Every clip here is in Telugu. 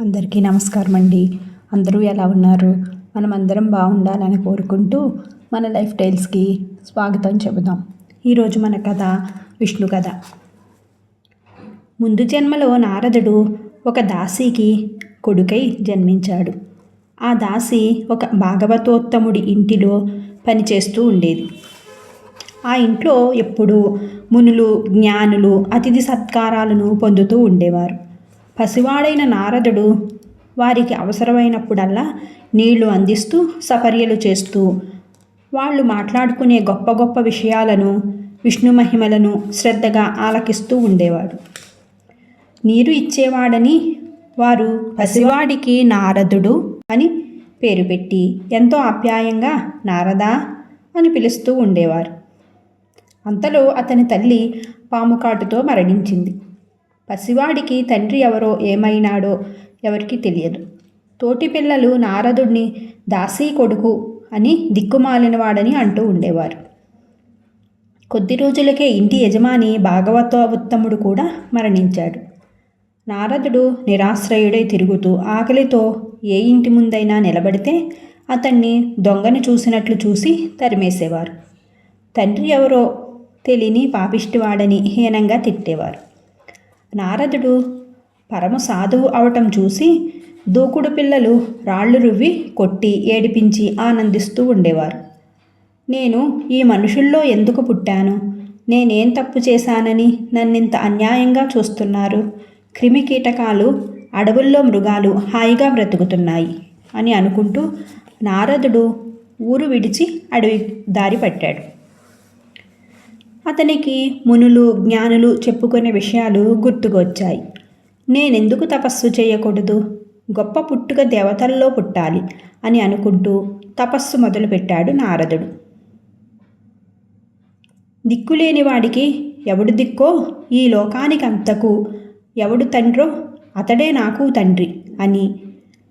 అందరికీ నమస్కారం అండి అందరూ ఎలా ఉన్నారు? మనం అందరం బాగుండాలని కోరుకుంటూ మన లైఫ్ స్టైల్స్కి స్వాగతం చెబుదాం. ఈరోజు మన కథ విష్ణు కథ. ముందు జన్మలో నారదుడు ఒక దాసికి కొడుకై జన్మించాడు. ఆ దాసి ఒక భాగవతోత్తముడి ఇంటిలో పనిచేస్తూ ఉండేది. ఆ ఇంట్లో ఎప్పుడూ మునులు జ్ఞానులు అతిథి సత్కారాలను పొందుతూ ఉండేవారు. పసివాడైన నారదుడు వారికి అవసరమైనప్పుడల్లా నీళ్ళు అందిస్తూ సపర్యలు చేస్తూ వాళ్ళు మాట్లాడుకునే గొప్ప గొప్ప విషయాలను విష్ణు మహిమలను శ్రద్ధగా ఆలకిస్తూ ఉండేవాడు. నీరు ఇచ్చేవాడని వారు పసివాడికి నారదుడు అని పేరు పెట్టి ఎంతో ఆప్యాయంగా నారదా అని పిలుస్తూ ఉండేవారు. అంతలో అతని తల్లి పాముకాటుతో మరణించింది. పసివాడికి తండ్రి ఎవరో ఏమైనాడో ఎవరికి తెలియదు. తోటి పిల్లలు నారదుడిని దాసీ కొడుకు అని దిక్కుమాలినవాడని అంటూ ఉండేవారు. కొద్ది రోజులకే ఇంటి యజమాని భాగవత ఉత్తముడు కూడా మరణించాడు. నారదుడు నిరాశ్రయుడై తిరుగుతూ ఆకలితో ఏ ఇంటి ముందైనా నిలబడితే అతన్ని దొంగని చూసినట్లు చూసి తరిమేసేవారు. తండ్రి ఎవరో తెలియని పాపిష్టివాడని హీనంగా తిట్టేవారు. నారదుడు పరమ సాధువు అవటం చూసి దూకుడు పిల్లలు రాళ్ళు రువ్వి కొట్టి ఏడిపించి ఆనందిస్తూ ఉండేవారు. నేను ఈ మనుషుల్లో ఎందుకు పుట్టాను? నేనేం తప్పు చేశానని నన్నింత అన్యాయంగా చూస్తున్నారు. క్రిమి కీటకాలు అడవుల్లో మృగాలు హాయిగా బ్రతుకుతున్నాయి అని అనుకుంటూ నారదుడు ఊరు విడిచి అడవి దారి పట్టాడు. అతనికి మునులు జ్ఞానులు చెప్పుకునే విషయాలు గుర్తుకొచ్చాయి. నేనెందుకు తపస్సు చేయకూడదు? గొప్ప పుట్టుక దేవతల్లో పుట్టాలి అని అనుకుంటూ తపస్సు మొదలుపెట్టాడు నారదుడు. దిక్కులేని వాడికి ఎవడు దిక్కో? ఈ లోకానికి అంతకు ఎవడు తండ్రో? అతడే నాకు తండ్రి అని.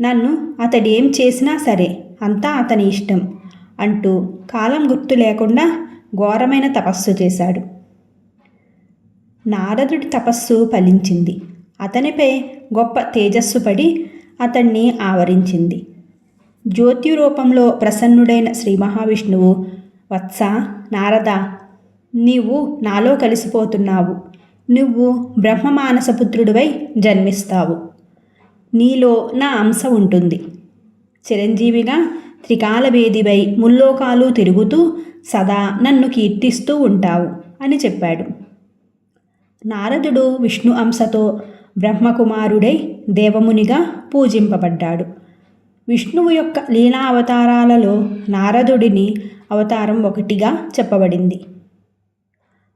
నన్ను అతడేం చేసినా సరే అంతా అతని ఇష్టం అంటూ కాలం గుర్తు లేకుండా ఘోరమైన తపస్సు చేశాడు. నారదుడి తపస్సు ఫలించింది. అతనిపై గొప్ప తేజస్సు పడి అతన్ని ఆవరించింది. జ్యోతి రూపంలో ప్రసన్నుడైన శ్రీ మహావిష్ణువు వత్స నారద నీవు నాలో కలిసిపోతున్నావు. నువ్వు బ్రహ్మమానసపుత్రుడివై జన్మిస్తావు. నీలో నా అంశ ఉంటుంది. చిరంజీవిగా త్రికాలవేదివై ముల్లోకాలు తిరుగుతూ సదా నన్ను కీర్తిస్తూ ఉంటావు అని చెప్పాడు. నారదుడు విష్ణు అంశతో బ్రహ్మకుమారుడై దేవమునిగా పూజింపబడ్డాడు. విష్ణువు యొక్క లీలా అవతారాలలో నారదుడిని అవతారం ఒకటిగా చెప్పబడింది.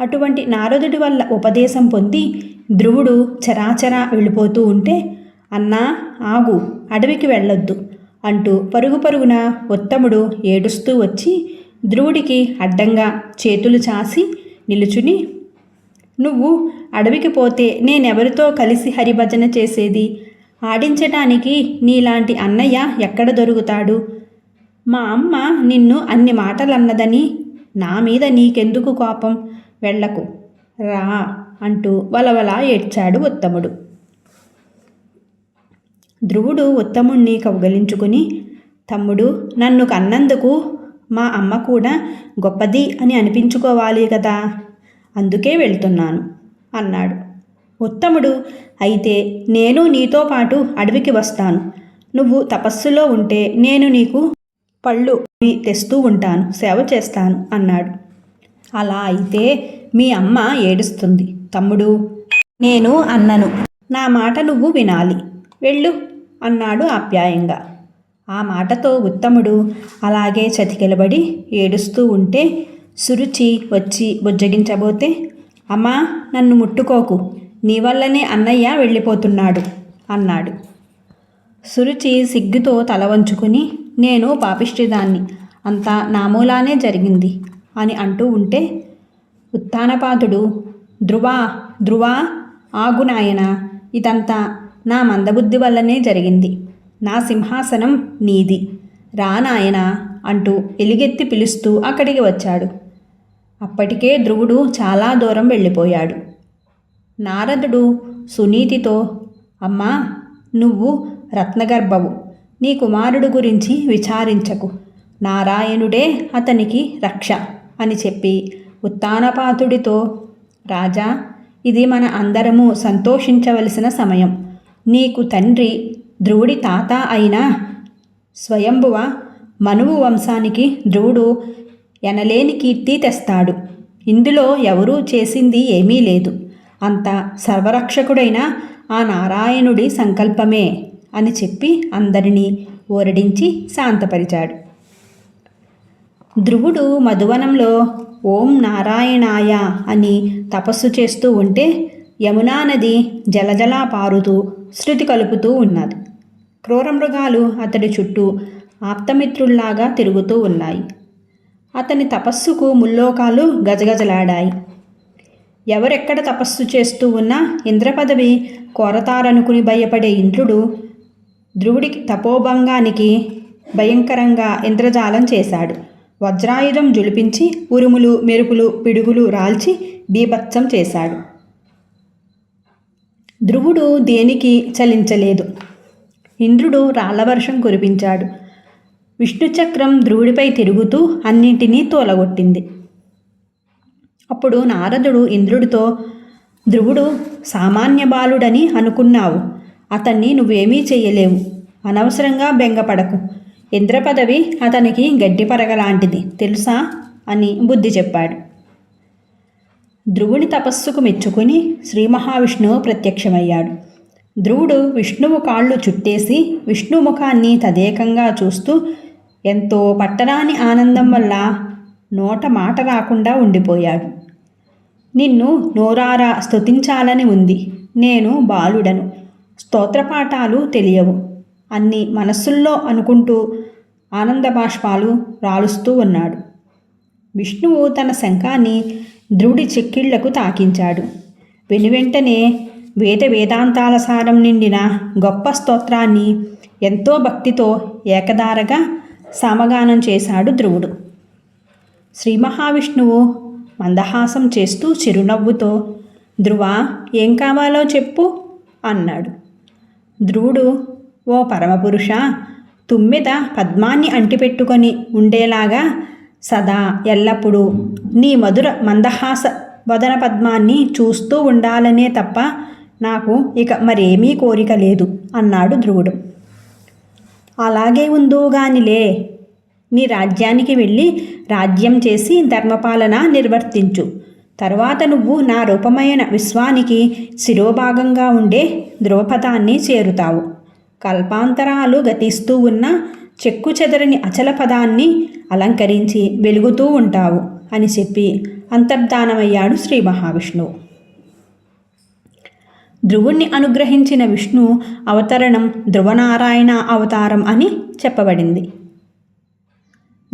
అటువంటి నారదుడి వల్ల ఉపదేశం పొంది ధ్రువుడు చరాచరా వెళ్ళిపోతూ ఉంటే అన్నా ఆగు అడవికి వెళ్ళొద్దు. అంటూ పరుగు పరుగున ఉత్తముడు ఏడుస్తూ వచ్చి ధ్రువుడికి అడ్డంగా చేతులు చాసి నిలుచుని నువ్వు అడవికి పోతే నేనెవరితో కలిసి హరిభజన చేసేది? ఆడించటానికి నీలాంటి అన్నయ్య ఎక్కడ దొరుకుతాడు? మా అమ్మ నిన్ను అన్ని మాటలన్నదని నా మీద నీకెందుకు కోపం? వెళ్ళకు రా అంటూ వలవలా ఏడ్చాడు ఉత్తముడు. ధ్రువుడు ఉత్తముణ్ణి కౌగలించుకుని తమ్ముడు నన్ను కన్నందుకు మా అమ్మ కూడా గొప్పది అని అనిపించుకోవాలి కదా అందుకే వెళ్తున్నాను అన్నాడు. ఉత్తముడు అయితే నేను నీతో పాటు అడవికి వస్తాను. నువ్వు తపస్సులో ఉంటే నేను నీకు పళ్ళు తెస్తూ ఉంటాను సేవ చేస్తాను అన్నాడు. అలా అయితే మీ అమ్మ ఏడుస్తుంది. తమ్ముడు నేను అన్నను. నా మాట నువ్వు వినాలి. వెళ్ళు. అన్నాడు ఆప్యాయంగా. ఆ మాటతో ఉత్తముడు అలాగే చతికిలబడి ఏడుస్తూ ఉంటే సురుచి వచ్చి బుజ్జగించబోతే అమ్మా నన్ను ముట్టుకోకు. నీ వల్లనే అన్నయ్య వెళ్ళిపోతున్నాడు అన్నాడు. సురుచి సిగ్గుతో తల వంచుకుని నేను పాపిష్టిదాన్ని. అంతా నామూలానే జరిగింది అని అంటూ ఉంటే ఉత్తానపాదుడు ధ్రువా ధ్రువా ఆగు నాయన. ఇదంతా నా మందబుద్ధి వల్లనే జరిగింది. నా సింహాసనం నీది. రా నాయన అంటూ ఎలుగెత్తి పిలుస్తూ అక్కడికి వచ్చాడు. అప్పటికే ధ్రువుడు చాలా దూరం వెళ్ళిపోయాడు. నారదుడు సునీతితో అమ్మా నువ్వు రత్నగర్భవు. నీ కుమారుడు గురించి విచారించకు. నారాయణుడే అతనికి రక్ష అని చెప్పి ఉత్తానపాతుడితో రాజా ఇది మన అందరము సంతోషించవలసిన సమయం. నీకు తండ్రి ధ్రువుడి తాత అయిన స్వయంభువ మనువు వంశానికి ధ్రువుడు ఎనలేని కీర్తి తెస్తాడు. ఇందులో ఎవరూ చేసింది ఏమీ లేదు. అంత సర్వరక్షకుడైన ఆ నారాయణుడి సంకల్పమే అని చెప్పి అందరినీ ఓరడించి శాంతపరిచాడు. ధ్రువుడు మధువనంలో ఓం నారాయణాయ అని తపస్సు చేస్తూ ఉంటే యమునా నది జలజలా పారుతూ శృతి కలుపుతూ ఉన్నది. క్రూరమృగాలు అతడి చుట్టూ ఆప్తమిత్రుల్లాగా తిరుగుతూ ఉన్నాయి. అతని తపస్సుకు ముల్లోకాలు గజగజలాడాయి. ఎవరెక్కడ తపస్సు చేస్తూ ఉన్నా ఇంద్రపదవి కోరతారనుకుని భయపడే ఇంద్రుడు ధ్రువుడికి తపోభంగానికి భయంకరంగా ఇంద్రజాలం చేశాడు. వజ్రాయుధం జులిపించి ఉరుములు మెరుపులు పిడుగులు రాల్చి బీభత్సం చేశాడు. ధ్రువుడు దేనికి చలించలేదు. ఇంద్రుడు రాళ్ళవర్షం కురిపించాడు. విష్ణుచక్రం ధ్రువుడిపై తిరుగుతూ అన్నింటినీ తోలగొట్టింది. అప్పుడు నారదుడు ఇంద్రుడితో ధ్రువుడు సామాన్య బాలుడని అనుకున్నావు. అతన్ని నువ్వేమీ చేయలేవు అనవసరంగా బెంగపడకు. ఇంద్రపదవి అతనికి గడ్డిపరగలాంటిది తెలుసా? అని బుద్ధి చెప్పాడు. ధ్రువుని తపస్సుకు మెచ్చుకుని శ్రీ మహావిష్ణువు ప్రత్యక్షమయ్యాడు. ధ్రువుడు విష్ణువు కాళ్ళు చుట్టేసి విష్ణు ముఖాన్ని తదేకంగా చూస్తూ ఎంతో పట్టరాని ఆనందం వల్ల నోట మాట రాకుండా ఉండిపోయాడు. నిన్ను నోరారా స్తుతించాలని ఉంది. నేను బాలుడను. స్తోత్రపాఠాలు తెలియవు అన్ని మనస్సుల్లో అనుకుంటూ ఆనంద బాష్పాలు రాలుస్తూ ఉన్నాడు. విష్ణువు తన శంఖాన్ని ధ్రువుడి చెక్కిళ్ళకు తాకించాడు. వెనువెంటనే వేద వేదాంతాల సారం నిండిన గొప్ప స్తోత్రాన్ని ఎంతో భక్తితో ఏకదారగా సమగానం చేశాడు ధ్రువుడు. శ్రీ మహావిష్ణువు మందహాసం చేస్తూ చిరునవ్వుతో ధ్రువ ఏం కావాలో చెప్పు అన్నాడు. ధ్రువుడు ఓ పరమపురుష తుమ్మెద పద్మాన్ని అంటిపెట్టుకొని ఉండేలాగా సదా ఎల్లప్పుడూ నీ మధుర మందహాస వదన పద్మాన్ని చూస్తూ ఉండాలనే తప్ప నాకు ఇక మరేమీ కోరిక లేదు అన్నాడు ధ్రువుడు. అలాగే ఉందోగానిలే నీ రాజ్యానికి వెళ్ళి రాజ్యం చేసి ధర్మపాలన నిర్వర్తించు. తర్వాత నువ్వు నా రూపమైన విశ్వానికి శిరోభాగంగా ఉండే ధ్రువపదాన్ని చేరుతావు. కల్పాంతరాలు గతిస్తూ ఉన్న చెక్కు చెదరని అచల పదాన్ని అలంకరించి వెలుగుతూ ఉంటావు అని చెప్పి అంతర్ధానమయ్యాడు శ్రీ మహావిష్ణువు. ధ్రువుణ్ణి అనుగ్రహించిన విష్ణు అవతరణం ధ్రువనారాయణ అవతారం అని చెప్పబడింది.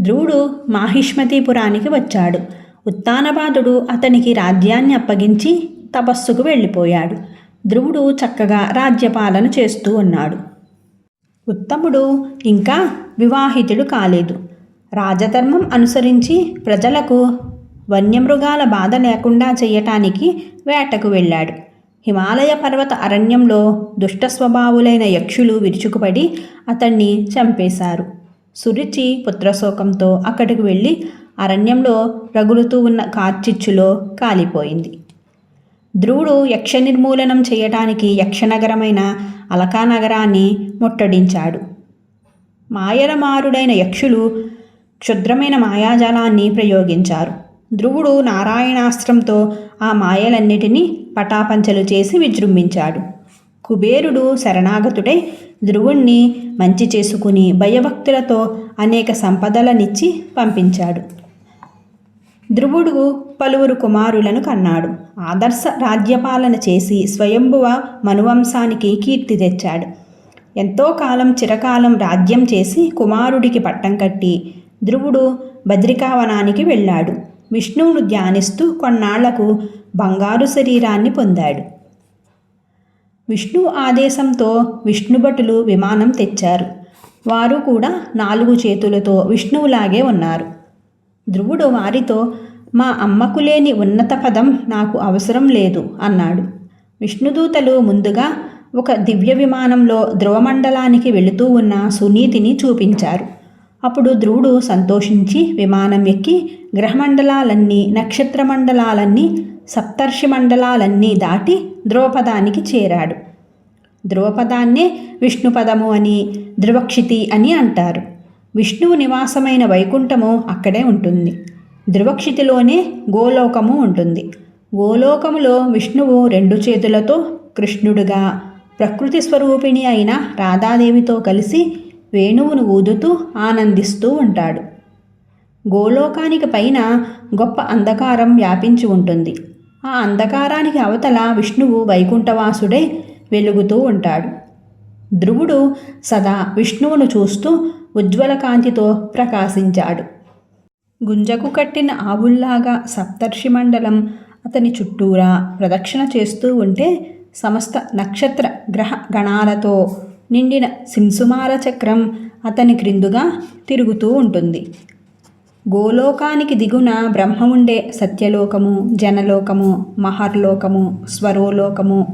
ధ్రువుడు మాహిష్మతీపురానికి వచ్చాడు. ఉత్తానపాదుడు అతనికి రాజ్యాన్ని అప్పగించి తపస్సుకు వెళ్ళిపోయాడు. ధ్రువుడు చక్కగా రాజ్యపాలన చేస్తూ ఉన్నాడు. ఉత్తముడు ఇంకా వివాహితుడు కాలేదు. రాజధర్మం అనుసరించి ప్రజలకు వన్యమృగాల బాధ లేకుండా చేయటానికి వేటకు వెళ్ళాడు. హిమాలయ పర్వత అరణ్యంలో దుష్ట స్వభావులైన యక్షులు విరుచుకుపడి అతన్ని చంపేశారు. సురుచి పుత్రశోకంతో అక్కడికి వెళ్ళి అరణ్యంలో రగులుతూ ఉన్న కార్చిచ్చులో కాలిపోయింది. ధ్రువుడు యక్ష నిర్మూలనం చేయటానికి యక్షనగరమైన అలకా నగరాన్ని ముట్టడించాడు. మాయలమారుడైన యక్షులు క్షుద్రమైన మాయాజాలాన్ని ప్రయోగించారు. ధ్రువుడు నారాయణాస్త్రంతో ఆ మాయలన్నిటినీ పటాపంచలు చేసి విజృంభించాడు. కుబేరుడు శరణాగతుడై ధ్రువుణ్ణి మంచి చేసుకుని భయభక్తులతో అనేక సంపదలనిచ్చి పంపించాడు. ధ్రువుడు పలువురు కుమారులను కన్నాడు. ఆదర్శ రాజ్యపాలన చేసి స్వయంభువ మనువంశానికి కీర్తి తెచ్చాడు. ఎంతో కాలం చిరకాలం రాజ్యం చేసి కుమారుడికి పట్టం కట్టి ధ్రువుడు బద్రికావనానికి వెళ్ళాడు. విష్ణువును ధ్యానిస్తూ కొన్నాళ్ళకు బంగారు శరీరాన్ని పొందాడు. విష్ణువు ఆదేశంతో విష్ణుభటులు విమానం తెచ్చారు. వారు కూడా నాలుగు చేతులతో విష్ణువులాగే ఉన్నారు. ధ్రువుడు వారితో మా అమ్మకు లేని ఉన్నత పదం నాకు అవసరం లేదు అన్నాడు. విష్ణుదూతలు ముందుగా ఒక దివ్య విమానంలో ధ్రువమండలానికి వెళుతూ ఉన్న సునీతిని చూపించారు. అప్పుడు ధ్రువుడు సంతోషించి విమానం ఎక్కి గ్రహమండలాలన్నీ నక్షత్ర మండలాలన్నీ సప్తర్షి మండలాలన్నీ దాటి ధ్రువపదానికి చేరాడు. ధ్రువపదాన్నే విష్ణుపదము అని ధ్రువక్షితి అని అంటారు. విష్ణువు నివాసమైన వైకుంఠము అక్కడే ఉంటుంది. ధ్రువక్షితిలోనే గోలోకము ఉంటుంది. గోలోకములో విష్ణువు రెండు చేతులతో కృష్ణుడుగా ప్రకృతి స్వరూపిణి అయిన రాధాదేవితో కలిసి వేణువును ఊదుతూ ఆనందిస్తూ ఉంటాడు. గోలోకానికి పైన గొప్ప అంధకారం వ్యాపించి ఉంటుంది. ఆ అంధకారానికి అవతల విష్ణువు వైకుంఠవాసుడే వెలుగుతూ ఉంటాడు. ధ్రువుడు సదా విష్ణువును చూస్తూ ఉజ్వల కాంతితో ప్రకాశించాడు. గుంజకు కట్టిన ఆవుల్లాగా సప్తర్షి మండలం అతని చుట్టూరా ప్రదక్షిణ చేస్తూ ఉంటే సమస్త నక్షత్ర గ్రహ గణాలతో నిండిన సింసుమార చక్రం అతని క్రిందుగా తిరుగుతూ ఉంటుంది. గోలోకానికి దిగున బ్రహ్మ ఉండే సత్యలోకము జనలోకము మహర్లోకము స్వరోలోకము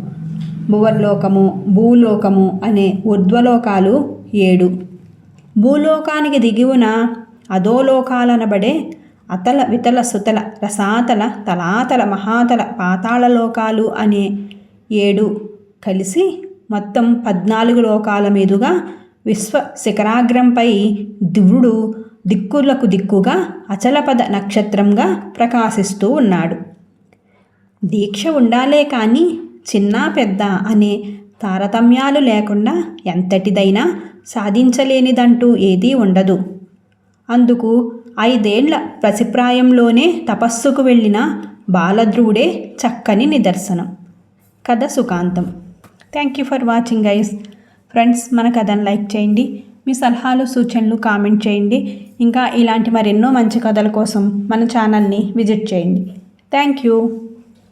భువర్లోకము భూలోకము అనే ఊర్ధ్వలోకాలు ఏడు. భూలోకానికి దిగువన అధోలోకాలనబడే అతల వితల సుతల రసాతల తలాతల మహాతల పాతాళ లోకాలు అనే ఏడు కలిసి మొత్తం పద్నాలుగు లోకాల మీదుగా విశ్వ శిఖరాగ్రంపై దివుడు దిక్కులకు దిక్కుగా అచలపద నక్షత్రంగా ప్రకాశిస్తూ ఉన్నాడు. దీక్ష ఉండాలే కానీ చిన్న పెద్ద అనే తారతమ్యాలు లేకుండా ఎంతటిదైనా సాధించలేనిదంటూ ఏదీ ఉండదు. అందుకు ఐదేండ్ల ప్రసిప్రాయంలోనే తపస్సుకు వెళ్ళిన బాలధ్రువుడే చక్కని నిదర్శనం. కథ సుఖాంతం. Thank you for watching guys. Friends మన కథను లైక్ చేయండి. మీ సలహాలు సూచనలు కామెంట్ చేయండి. ఇంకా ఇలాంటి మరెన్నో మంచి కథల కోసం మన ఛానల్ని విజిట్ చేయండి. Thank you.